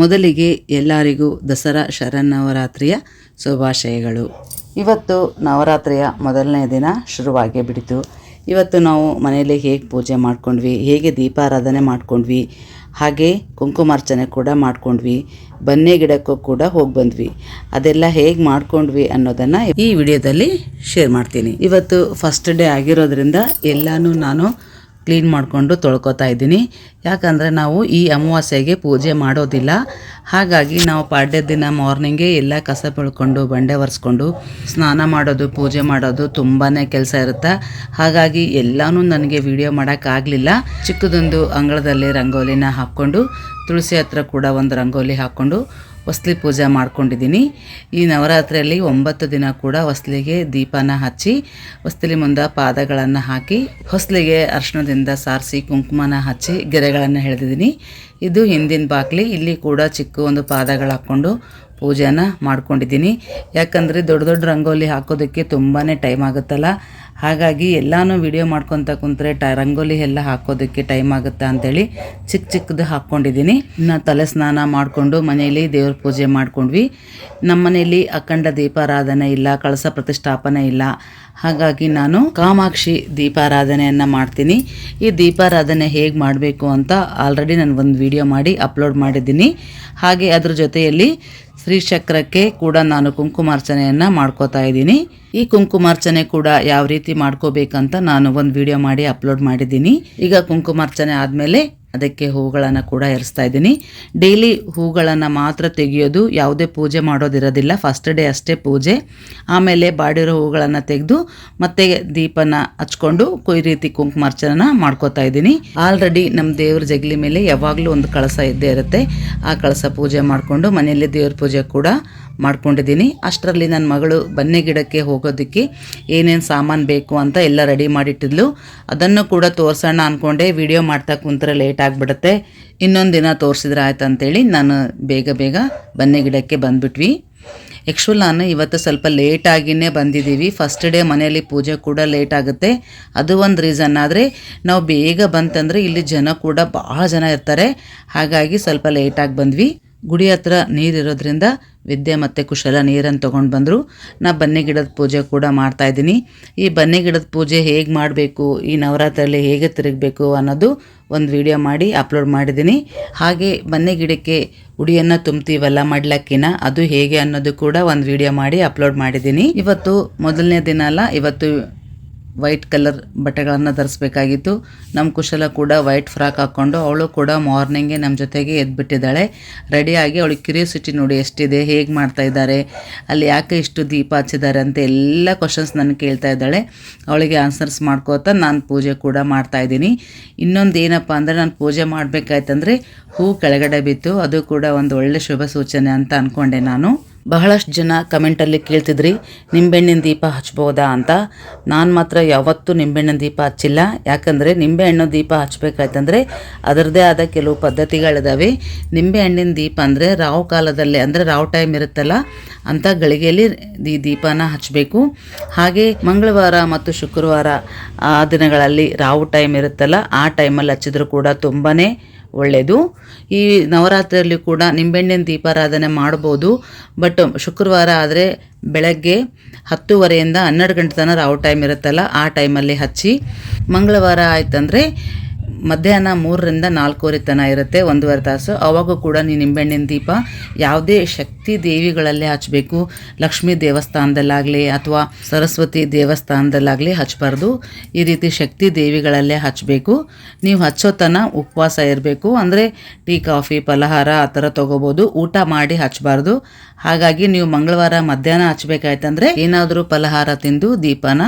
ಮೊದಲಿಗೆ ಎಲ್ಲರಿಗೂ ದಸರಾ ಶರನ್ನವರಾತ್ರಿಯ ಶುಭಾಶಯಗಳು. ಇವತ್ತು ನವರಾತ್ರಿಯ ಮೊದಲನೇ ದಿನ ಶುರುವಾಗೇ ಬಿಡಿತು. ಇವತ್ತು ನಾವು ಮನೆಯಲ್ಲಿ ಹೇಗೆ ಪೂಜೆ ಮಾಡ್ಕೊಂಡ್ವಿ, ಹೇಗೆ ದೀಪಾರಾಧನೆ ಮಾಡ್ಕೊಂಡ್ವಿ, ಹಾಗೆ ಕುಂಕುಮಾರ್ಚನೆ ಕೂಡ ಮಾಡ್ಕೊಂಡ್ವಿ, ಬನ್ನಿ ಗಿಡಕ್ಕೂ ಕೂಡ ಹೋಗಿ ಬಂದ್ವಿ. ಅದೆಲ್ಲ ಹೇಗೆ ಮಾಡ್ಕೊಂಡ್ವಿ ಅನ್ನೋದನ್ನು ಈ ವಿಡಿಯೋದಲ್ಲಿ ಶೇರ್ ಮಾಡ್ತೀನಿ. ಇವತ್ತು ಫಸ್ಟ್ ಡೇ ಆಗಿರೋದ್ರಿಂದ ಎಲ್ಲನೂ ನಾನು ಕ್ಲೀನ್ ಮಾಡಿಕೊಂಡು ತೊಳ್ಕೊತಾ ಇದ್ದೀನಿ. ಯಾಕಂದರೆ ನಾವು ಈ ಅಮಾವಾಸ್ಯೆಗೆ ಪೂಜೆ ಮಾಡೋದಿಲ್ಲ. ಹಾಗಾಗಿ ನಾವು ಪಾಡ್ಯ ದಿನ ಮಾರ್ನಿಂಗೇ ಎಲ್ಲ ಕಸ ಬೆಳ್ಕೊಂಡು ಬಂಡೆ ಒರೆಸ್ಕೊಂಡು, ಸ್ನಾನ ಮಾಡೋದು, ಪೂಜೆ ಮಾಡೋದು ತುಂಬಾ ಕೆಲಸ ಇರುತ್ತೆ. ಹಾಗಾಗಿ ಎಲ್ಲನೂ ನನಗೆ ವಿಡಿಯೋ ಮಾಡೋಕ್ಕಾಗಲಿಲ್ಲ ಚಿಕ್ಕದೊಂದು ಅಂಗಳದಲ್ಲಿ ರಂಗೋಲಿನ ಹಾಕ್ಕೊಂಡು, ತುಳಸಿ ಹತ್ರ ಕೂಡ ಒಂದು ರಂಗೋಲಿ ಹಾಕ್ಕೊಂಡು ಹೊಸ್ಲಿ ಪೂಜೆ ಮಾಡ್ಕೊಂಡಿದ್ದೀನಿ. ಈ ನವರಾತ್ರಿಯಲ್ಲಿ ಒಂಬತ್ತು ದಿನ ಕೂಡ ಹೊಸ್ಲಿಗೆ ದೀಪನ ಹಚ್ಚಿ ಹೊಸ್ಲಿ ಮುಂದೆ ಪಾದಗಳನ್ನು ಹಾಕಿ, ಹೊಸ್ಲಿಗೆ ಅರ್ಶನದಿಂದ ಸಾರಿಸಿ, ಕುಂಕುಮನ ಹಚ್ಚಿ ಗೆರೆಗಳನ್ನು ಎಳೆದಿದ್ದೀನಿ ಇದು ಹಿಂದಿನ ಬಾಕ್ಲಿ, ಇಲ್ಲಿ ಕೂಡ ಚಿಕ್ಕ ಒಂದು ಪಾದಗಳು ಹಾಕ್ಕೊಂಡು ಪೂಜೆನ ಮಾಡ್ಕೊಂಡಿದ್ದೀನಿ. ಯಾಕಂದರೆ ದೊಡ್ಡ ದೊಡ್ಡ ರಂಗೋಲಿ ಹಾಕೋದಕ್ಕೆ ತುಂಬಾ ಟೈಮ್ ಆಗುತ್ತಲ್ಲ. ಹಾಗಾಗಿ ಎಲ್ಲನೂ ವಿಡಿಯೋ ಮಾಡ್ಕೊತ ಕುಂತ್ರೆ ಟ ರಂಗೋಲಿ ಎಲ್ಲ ಹಾಕೋದಕ್ಕೆ ಟೈಮ್ ಆಗುತ್ತೆ ಅಂತೇಳಿ ಚಿಕ್ಕ ಚಿಕ್ಕದು ಹಾಕ್ಕೊಂಡಿದ್ದೀನಿ. ಇನ್ನು ತಲೆ ಸ್ನಾನ ಮಾಡಿಕೊಂಡು ಮನೆಯಲ್ಲಿ ದೇವ್ರ ಪೂಜೆ ಮಾಡ್ಕೊಂಡ್ವಿ. ನಮ್ಮ ಮನೆಯಲ್ಲಿ ಅಖಂಡ ದೀಪಾರಾಧನೆ ಇಲ್ಲ, ಕಳಸ ಪ್ರತಿಷ್ಠಾಪನೆ ಇಲ್ಲ. ಹಾಗಾಗಿ ನಾನು ಕಾಮಾಕ್ಷಿ ದೀಪಾರಾಧನೆಯನ್ನು ಮಾಡ್ತೀನಿ. ಈ ದೀಪಾರಾಧನೆ ಹೇಗೆ ಮಾಡಬೇಕು ಅಂತ ಆಲ್ರೆಡಿ ನಾನು ಒಂದು ವಿಡಿಯೋ ಮಾಡಿ ಅಪ್ಲೋಡ್ ಮಾಡಿದ್ದೀನಿ. ಹಾಗೆ ಅದ್ರ ಜೊತೆಯಲ್ಲಿ ಶ್ರೀಚಕ್ರಕ್ಕೆ ಕೂಡ ನಾನು ಕುಂಕುಮಾರ್ಚನೆಯನ್ನು ಮಾಡ್ಕೋತಾ ಇದ್ದೀನಿ. ಈ ಕುಂಕುಮಾರ್ಚನೆ ಕೂಡ ಯಾವ ರೀತಿ ಮಾಡ್ಕೋಬೇಕಂತ ನಾನು ಒಂದು ವಿಡಿಯೋ ಮಾಡಿ ಅಪ್ಲೋಡ್ ಮಾಡಿದ್ದೀನಿ. ಈಗ ಕುಂಕುಮಾರ್ಚನೆ ಆದಮೇಲೆ ಅದಕ್ಕೆ ಹೂಗಳನ್ನು ಕೂಡ ಎರಿಸ್ತಾ ಇದ್ದೀನಿ. ಡೈಲಿ ಹೂಗಳನ್ನು ಮಾತ್ರ ತೆಗೆಯೋದು, ಯಾವುದೇ ಪೂಜೆ ಮಾಡೋದಿರೋದಿಲ್ಲ. ಫಸ್ಟ್ ಡೇ ಅಷ್ಟೇ ಪೂಜೆ. ಆಮೇಲೆ ಬಾಡಿರೋ ಹೂಗಳನ್ನು ತೆಗೆದು, ಮತ್ತೆ ದೀಪನ ಹಚ್ಕೊಂಡು ಕೊಯ್ ರೀತಿ ಕುಂಕುಮಾರ್ಚನ ಮಾಡ್ಕೋತಾ ಇದ್ದೀನಿ. ಆಲ್ರೆಡಿ ನಮ್ಮ ದೇವ್ರ ಜಗಲಿ ಮೇಲೆ ಯಾವಾಗಲೂ ಒಂದು ಕಳಸ ಇದ್ದೇ ಇರುತ್ತೆ. ಆ ಕಳಸ ಪೂಜೆ ಮಾಡಿಕೊಂಡು ಮನೆಯಲ್ಲಿ ದೇವ್ರ ಪೂಜೆ ಕೂಡ ಮಾಡ್ಕೊಂಡಿದ್ದೀನಿ. ಅಷ್ಟರಲ್ಲಿ ನನ್ನ ಮಗಳು ಬನ್ನಿ ಗಿಡಕ್ಕೆ ಹೋಗೋದಕ್ಕೆ ಏನೇನು ಸಾಮಾನು ಬೇಕು ಅಂತ ಎಲ್ಲ ರೆಡಿ ಮಾಡಿಟ್ಟಿದ್ಲು. ಅದನ್ನು ಕೂಡ ತೋರಿಸೋಣ ಅಂದ್ಕೊಂಡೆ ವಿಡಿಯೋ ಮಾಡ್ತಾ ಕುಂತ್ರೆ ಲೇಟ್ ಆಗಿಬಿಡುತ್ತೆ. ಇನ್ನೊಂದು ದಿನ ತೋರಿಸಿದ್ರೆ ಆಯ್ತು ಅಂತೇಳಿ ನಾನು ಬೇಗ ಬೇಗ ಬನ್ನಿ ಗಿಡಕ್ಕೆ ಬಂದ್ಬಿಟ್ವಿ. ಆ್ಯಕ್ಚುಲ್ ನಾನು ಇವತ್ತು ಸ್ವಲ್ಪ ಲೇಟಾಗಿಯೇ ಬಂದಿದ್ದೀವಿ. ಫಸ್ಟ್ ಡೇ ಮನೆಯಲ್ಲಿ ಪೂಜೆ ಕೂಡ ಲೇಟ್ ಆಗುತ್ತೆ. ಅದು ಒಂದು ರೀಸನ್ ಆದರೆ ನಾವು ಬೇಗ ಬಂತಂದರೆ ಇಲ್ಲಿ ಜನ ಕೂಡ ಭಾಳ ಜನ ಇರ್ತಾರೆ. ಹಾಗಾಗಿ ಸ್ವಲ್ಪ ಲೇಟಾಗಿ ಬಂದ್ವಿ. ಗುಡಿ ಹತ್ರ ನೀರಿರೋದ್ರಿಂದ ವಿದ್ಯೆ ಮತ್ತು ಕುಶಲ ನೀರನ್ನು ತೊಗೊಂಡು ಬಂದರು. ನಾ ಬನ್ನಿ ಗಿಡದ ಪೂಜೆ ಕೂಡ ಮಾಡ್ತಾ ಇದ್ದೀನಿ. ಈ ಬನ್ನಿ ಗಿಡದ ಪೂಜೆ ಹೇಗೆ ಮಾಡಬೇಕು, ಈ ನವರಾತ್ರಿಯಲ್ಲಿ ಹೇಗೆ ತಿರುಗಬೇಕು ಅನ್ನೋದು ಒಂದು ವಿಡಿಯೋ ಮಾಡಿ ಅಪ್ಲೋಡ್ ಮಾಡಿದ್ದೀನಿ. ಹಾಗೆ ಬನ್ನಿ ಗಿಡಕ್ಕೆ ಉಡಿಯನ್ನು ತುಂಬ್ತೀವಲ್ಲ ಮಾಡ್ಲಕ್ಕಿನ, ಅದು ಹೇಗೆ ಅನ್ನೋದು ಕೂಡ ಒಂದು ವಿಡಿಯೋ ಮಾಡಿ ಅಪ್ಲೋಡ್ ಮಾಡಿದ್ದೀನಿ. ಇವತ್ತು ಮೊದಲನೇ ದಿನ ಅಲ್ಲ, ಇವತ್ತು ವೈಟ್ ಕಲರ್ ಬಟ್ಟೆಗಳನ್ನು ಧರಿಸ್ಬೇಕಾಗಿತ್ತು. ನಮ್ಮ ಕುಶಲ ಕೂಡ ವೈಟ್ ಫ್ರಾಕ್ ಹಾಕ್ಕೊಂಡು ಅವಳು ಕೂಡ ಮಾರ್ನಿಂಗೇ ನಮ್ಮ ಜೊತೆಗೆ ಎದ್ಬಿಟ್ಟಿದ್ದಾಳೆ. ರೆಡಿಯಾಗಿ ಅವಳು ಕ್ಯೂರಿಯಾಸಿಟಿ ನೋಡಿ ಎಷ್ಟಿದೆ, ಹೇಗೆ ಮಾಡ್ತಾ ಇದ್ದಾರೆ, ಅಲ್ಲಿ ಯಾಕೆ ಇಷ್ಟು ದೀಪ ಹಚ್ಚಿದ್ದಾರೆ ಅಂತ ಎಲ್ಲ ಕ್ವಶನ್ಸ್ ನನಗೆ ಕೇಳ್ತಾ ಇದ್ದಾಳೆ. ಅವಳಿಗೆ ಆನ್ಸರ್ಸ್ ಮಾಡ್ಕೋತಾ ನಾನು ಪೂಜೆ ಕೂಡ ಮಾಡ್ತಾ ಇದ್ದೀನಿ. ಇನ್ನೊಂದು ಏನಪ್ಪ ಅಂದರೆ ನಾನು ಪೂಜೆ ಮಾಡಬೇಕಾಯ್ತಂದ್ರೆ ಹೂ ಕೆಳಗಡೆ ಬಿತ್ತು. ಅದು ಕೂಡ ಒಂದು ಒಳ್ಳೆ ಶುಭ ಸೂಚನೆ ಅಂತ ಅಂದ್ಕೊಂಡೆ ನಾನು. ಬಹಳಷ್ಟು ಜನ ಕಮೆಂಟಲ್ಲಿ ಕೇಳ್ತಿದ್ರಿ, ನಿಂಬೆಹಣ್ಣಿನ ದೀಪ ಹಚ್ಬೋದಾ ಅಂತ. ನಾನು ಮಾತ್ರ ಯಾವತ್ತೂ ನಿಂಬೆಹಣ್ಣಿನ ದೀಪ ಹಚ್ಚಿಲ್ಲ. ಯಾಕಂದರೆ ನಿಂಬೆಹಣ್ಣು ದೀಪ ಹಚ್ಬೇಕಾಯ್ತಂದ್ರೆ ಅದರದ್ದೇ ಆದ ಕೆಲವು ಪದ್ಧತಿಗಳಿದಾವೆ. ನಿಂಬೆಹಣ್ಣಿನ ದೀಪ ಅಂದರೆ ರಾವು ಕಾಲದಲ್ಲಿ, ಅಂದರೆ ರಾವ್ ಟೈಮ್ ಇರುತ್ತಲ್ಲ ಅಂಥ ಗಳಿಗೆಯಲ್ಲಿ ಈ ದೀಪನ ಹಚ್ಚಬೇಕು ಹಾಗೆ ಮಂಗಳವಾರ ಮತ್ತು ಶುಕ್ರವಾರ ಆ ದಿನಗಳಲ್ಲಿ ರಾವು ಟೈಮ್ ಇರುತ್ತಲ್ಲ, ಆ ಟೈಮಲ್ಲಿ ಹಚ್ಚಿದ್ರು ಕೂಡ ತುಂಬಾ ಒಳ್ಳೆಯದು ಈ ನವರಾತ್ರಿಯಲ್ಲಿ ಕೂಡ ನಿಂಬೆಹಣ್ಣಿನ ದೀಪಾರಾಧನೆ ಮಾಡ್ಬೋದು. ಬಟ್ ಶುಕ್ರವಾರ ಆದರೆ ಬೆಳಗ್ಗೆ ಹತ್ತುವರೆಯಿಂದ ಹನ್ನೆರಡು ಗಂಟೆ ತನಕ ರಾವ್ ಟೈಮ್ ಇರುತ್ತಲ್ಲ, ಆ ಟೈಮಲ್ಲಿ ಹಚ್ಚಿ ಮಂಗಳವಾರ ಆಯ್ತಂದರೆ ಮಧ್ಯಾಹ್ನ ಮೂರರಿಂದ ನಾಲ್ಕೂವರೆ ತನ ಇರುತ್ತೆ, ಒಂದೂವರೆ ತಾಸು. ಅವಾಗೂ ಕೂಡ ನೀವು ನಿಂಬೆಹಣ್ಣಿನ ದೀಪ ಯಾವುದೇ ಶಕ್ತಿ ದೇವಿಗಳಲ್ಲೇ ಹಚ್ಚಬೇಕು ಲಕ್ಷ್ಮೀ ದೇವಸ್ಥಾನದಲ್ಲಾಗಲಿ ಅಥವಾ ಸರಸ್ವತಿ ದೇವಸ್ಥಾನದಲ್ಲಾಗಲಿ ಹಚ್ಚಬಾರ್ದು ಈ ರೀತಿ ಶಕ್ತಿ ದೇವಿಗಳಲ್ಲೇ ಹಚ್ಚಬೇಕು ನೀವು ಹಚ್ಚೋ ತನ ಉಪವಾಸ ಇರಬೇಕು. ಅಂದರೆ ಟೀ, ಕಾಫಿ, ಫಲಹಾರ ಆ ಥರ ತೊಗೋಬೋದು. ಊಟ ಮಾಡಿ ಹಚ್ಚಬಾರ್ದು ಹಾಗಾಗಿ ನೀವು ಮಂಗಳವಾರ ಮಧ್ಯಾಹ್ನ ಹಚ್ಚಬೇಕಾಯ್ತಂದ್ರೆ ಏನಾದರೂ ಫಲಹಾರ ತಿಂದು ದೀಪನ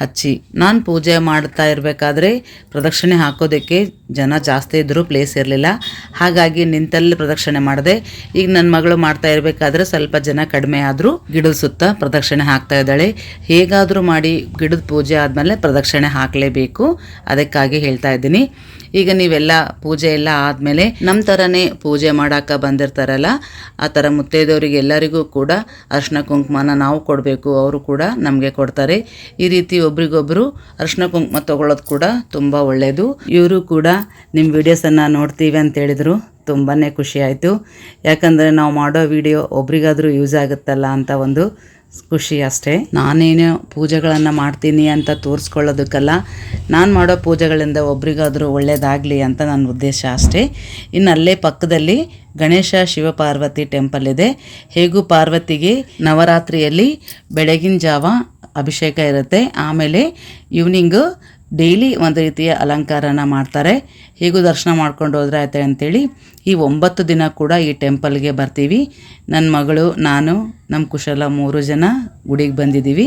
ಹಚ್ಚಿ. ನಾನು ಪೂಜೆ ಮಾಡ್ತಾ ಇರಬೇಕಾದ್ರೆ ಪ್ರದಕ್ಷಿಣೆ ಹಾಕೋದಕ್ಕೆ ಜನ ಜಾಸ್ತಿ ಇದ್ದರೂ ಪ್ಲೇಸ್ ಇರಲಿಲ್ಲ. ಹಾಗಾಗಿ ನಿಂತಲ್ಲಿ ಪ್ರದಕ್ಷಿಣೆ ಮಾಡಿದೆ. ಈಗ ನನ್ನ ಮಗಳು ಮಾಡ್ತಾ ಇರಬೇಕಾದ್ರೆ ಸ್ವಲ್ಪ ಜನ ಕಡಿಮೆ ಆದರೂ ಗಿಡದ ಸುತ್ತ ಪ್ರದಕ್ಷಿಣೆ ಹಾಕ್ತಾ ಇದ್ದಾಳೆ. ಹೇಗಾದರೂ ಮಾಡಿ ಗಿಡದ ಪೂಜೆ ಆದಮೇಲೆ ಪ್ರದಕ್ಷಿಣೆ ಹಾಕಲೇಬೇಕು. ಅದಕ್ಕಾಗಿ ಹೇಳ್ತಾ ಇದ್ದೀನಿ. ಈಗ ನೀವೆಲ್ಲ ಪೂಜೆ ಎಲ್ಲ ಆದಮೇಲೆ ನಮ್ಮ ಥರನೇ ಪೂಜೆ ಮಾಡೋಕೆ ಬಂದಿರ್ತಾರಲ್ಲ, ಆ ಥರ ಮುತ್ತೈದವರಿಗೆ ಎಲ್ಲರಿಗೂ ಕೂಡ ಅರ್ಶಿನ ಕುಂಕುಮನ ನಾವು ಕೊಡಬೇಕು, ಅವರು ಕೂಡ ನಮಗೆ ಕೊಡ್ತಾರೆ. ಈ ರೀತಿ ಒಬ್ರಿಗೊಬ್ರು ಅರ್ಶಿನ ಕುಂಕುಮ ತಗೊಳ್ಳೋದು ಕೂಡ ತುಂಬ ಒಳ್ಳೆಯದು ಇವರು ಕೂಡ ನಿಮ್ಮ ವಿಡಿಯೋಸನ್ನು ನೋಡ್ತೀವಿ ಅಂತ ಹೇಳಿದ್ರು ತುಂಬಾ ಖುಷಿ ಆಯಿತು. ಯಾಕಂದರೆ ನಾವು ಮಾಡೋ ವಿಡಿಯೋ ಒಬ್ರಿಗಾದರೂ ಯೂಸ್ ಆಗುತ್ತಲ್ಲ ಅಂತ ಒಂದು ಖುಷಿ ಅಷ್ಟೇ. ನಾನೇನು ಪೂಜೆಗಳನ್ನು ಮಾಡ್ತೀನಿ ಅಂತ ತೋರಿಸ್ಕೊಳ್ಳೋದಕ್ಕಲ್ಲ, ನಾನು ಮಾಡೋ ಪೂಜೆಗಳಿಂದ ಒಬ್ರಿಗಾದರೂ ಒಳ್ಳೆಯದಾಗಲಿ ಅಂತ ನನ್ನ ಉದ್ದೇಶ ಅಷ್ಟೇ. ಇನ್ನು ಅಲ್ಲೇ ಪಕ್ಕದಲ್ಲಿ ಗಣೇಶ ಶಿವಪಾರ್ವತಿ ಟೆಂಪಲ್ ಇದೆ. ಹೇಗೂ ಪಾರ್ವತಿಗೆ ನವರಾತ್ರಿಯಲ್ಲಿ ಬೆಳಗಿನ ಜಾವ ಅಭಿಷೇಕ ಇರುತ್ತೆ. ಆಮೇಲೆ ಈವ್ನಿಂಗು ಡೈಲಿ ಒಂದು ರೀತಿಯ ಅಲಂಕಾರನ ಮಾಡ್ತಾರೆ. ಹೀಗೂ ದರ್ಶನ ಮಾಡ್ಕೊಂಡು ಹೋದ್ರೆ ಆಯ್ತೆ ಅಂತೇಳಿ ಈ ಒಂಬತ್ತು ದಿನ ಕೂಡ ಈ ಟೆಂಪಲ್ಗೆ ಬರ್ತೀವಿ. ನನ್ನ ಮಗಳು, ನಾನು ನಮ್ಮ ಕುಶಲ ಮೂರು ಜನ ಗುಡಿಗೆ ಬಂದಿದ್ದೀವಿ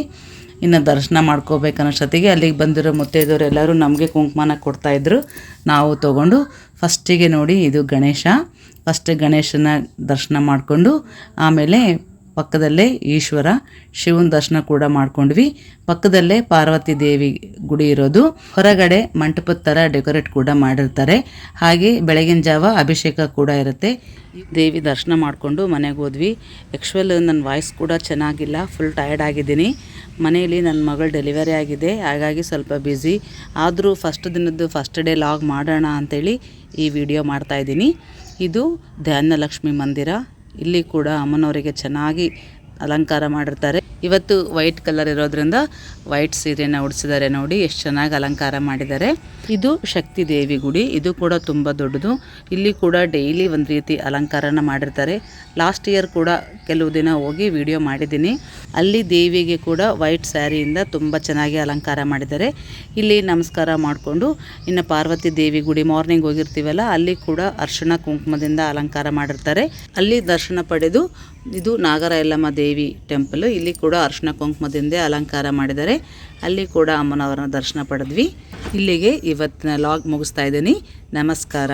ಇನ್ನು ದರ್ಶನ ಮಾಡ್ಕೋಬೇಕನ್ನೋಷ್ಟೊತ್ತಿಗೆ ಅಲ್ಲಿಗೆ ಬಂದಿರೋ ಮುತ್ತೈದೆಯವರು ಎಲ್ಲರೂ ನಮಗೆ ಕುಂಕುಮನ ಕೊಡ್ತಾಯಿದ್ರು ನಾವು ತಗೊಂಡು ಫಸ್ಟಿಗೆ ನೋಡಿ ಇದು ಗಣೇಶ. ಫಸ್ಟ್ ಗಣೇಶನ ದರ್ಶನ ಮಾಡಿಕೊಂಡು ಆಮೇಲೆ ಪಕ್ಕದಲ್ಲೇ ಈಶ್ವರ ಶಿವನ ದರ್ಶನ ಕೂಡ ಮಾಡ್ಕೊಂಡ್ವಿ. ಪಕ್ಕದಲ್ಲೇ ಪಾರ್ವತಿ ದೇವಿ ಗುಡಿ ಇರೋದು. ಹೊರಗಡೆ ಮಂಟಪದ ಥರ ಡೆಕೋರೇಟ್ ಕೂಡ ಮಾಡಿರ್ತಾರೆ. ಹಾಗೆ ಬೆಳಗಿನ ಜಾವ ಅಭಿಷೇಕ ಕೂಡ ಇರುತ್ತೆ. ದೇವಿ ದರ್ಶನ ಮಾಡಿಕೊಂಡು ಮನೆಗೆ ಹೋದ್ವಿ. ಆ್ಯಕ್ಚುವಲ್ ನನ್ನ ವಾಯ್ಸ್ ಕೂಡ ಚೆನ್ನಾಗಿಲ್ಲ. ಫುಲ್ ಟಯರ್ಡ್ ಆಗಿದ್ದೀನಿ. ಮನೆಯಲ್ಲಿ ನನ್ನ ಮಗಳು ಡೆಲಿವರಿ ಆಗಿದೆ. ಹಾಗಾಗಿ ಸ್ವಲ್ಪ ಬ್ಯುಸಿ ಆದರೂ ಫಸ್ಟ್ ದಿನದ್ದು ಫಸ್ಟ್ ಡೇ ಲಾಗ್ ಮಾಡೋಣ ಅಂಥೇಳಿ ಈ ವಿಡಿಯೋ ಮಾಡ್ತಾಯಿದ್ದೀನಿ ಇದು ಧ್ಯಾನಲಕ್ಷ್ಮಿ ಮಂದಿರ. ಇಲ್ಲಿ ಕೂಡ ಅಮ್ಮನವರಿಗೆ ಚೆನ್ನಾಗಿ ಅಲಂಕಾರ ಮಾಡಿರ್ತಾರೆ. ಇವತ್ತು ವೈಟ್ ಕಲರ್ ಇರೋದ್ರಿಂದ ವೈಟ್ ಸೀರೆನ ಉಡಿಸಿದ್ದಾರೆ ನೋಡಿ, ಎಷ್ಟು ಚೆನ್ನಾಗಿ ಅಲಂಕಾರ ಮಾಡಿದ್ದಾರೆ ಇದು ಶಕ್ತಿ ದೇವಿ ಗುಡಿ, ಇದು ಕೂಡ ತುಂಬ ದೊಡ್ಡದು. ಇಲ್ಲಿ ಕೂಡ ಡೈಲಿ ಒಂದು ರೀತಿ ಅಲಂಕಾರನ ಮಾಡಿರ್ತಾರೆ. ಲಾಸ್ಟ್ ಇಯರ್ ಕೂಡ ಕೆಲವು ದಿನ ಹೋಗಿ ವಿಡಿಯೋ ಮಾಡಿದ್ದೀನಿ. ಅಲ್ಲಿ ದೇವಿಗೆ ಕೂಡ ವೈಟ್ ಸ್ಯಾರಿಯಿಂದ ತುಂಬ ಚೆನ್ನಾಗಿ ಅಲಂಕಾರ ಮಾಡಿದ್ದಾರೆ. ಇಲ್ಲಿ ನಮಸ್ಕಾರ ಮಾಡಿಕೊಂಡು, ಇನ್ನು ಪಾರ್ವತಿ ದೇವಿ ಗುಡಿ ಮಾರ್ನಿಂಗ್ ಹೋಗಿರ್ತೀವಲ್ಲ, ಅಲ್ಲಿ ಕೂಡ ಅರ್ಶಿಣ ಕುಂಕುಮದಿಂದ ಅಲಂಕಾರ ಮಾಡಿರ್ತಾರೆ. ಅಲ್ಲಿ ದರ್ಶನ ಪಡೆದು ಇದು ನಾಗರ ಯಲ್ಲಮ್ಮ ದೇವಿ ಟೆಂಪಲ್. ಇಲ್ಲಿ ಕೂಡ ಅರ್ಶನ ಕುಂಕುಮದಿಂದ ಅಲಂಕಾರ ಮಾಡಿದ್ದಾರೆ. ಅಲ್ಲಿ ಕೂಡ ಅಮ್ಮನವರನ್ನ ದರ್ಶನ ಪಡೆದ್ವಿ. ಇಲ್ಲಿಗೆ ಇವತ್ತಿನ ಲಾಗ್ ಮುಗಿಸ್ತಾ ಇದ್ದೀನಿ. ನಮಸ್ಕಾರ.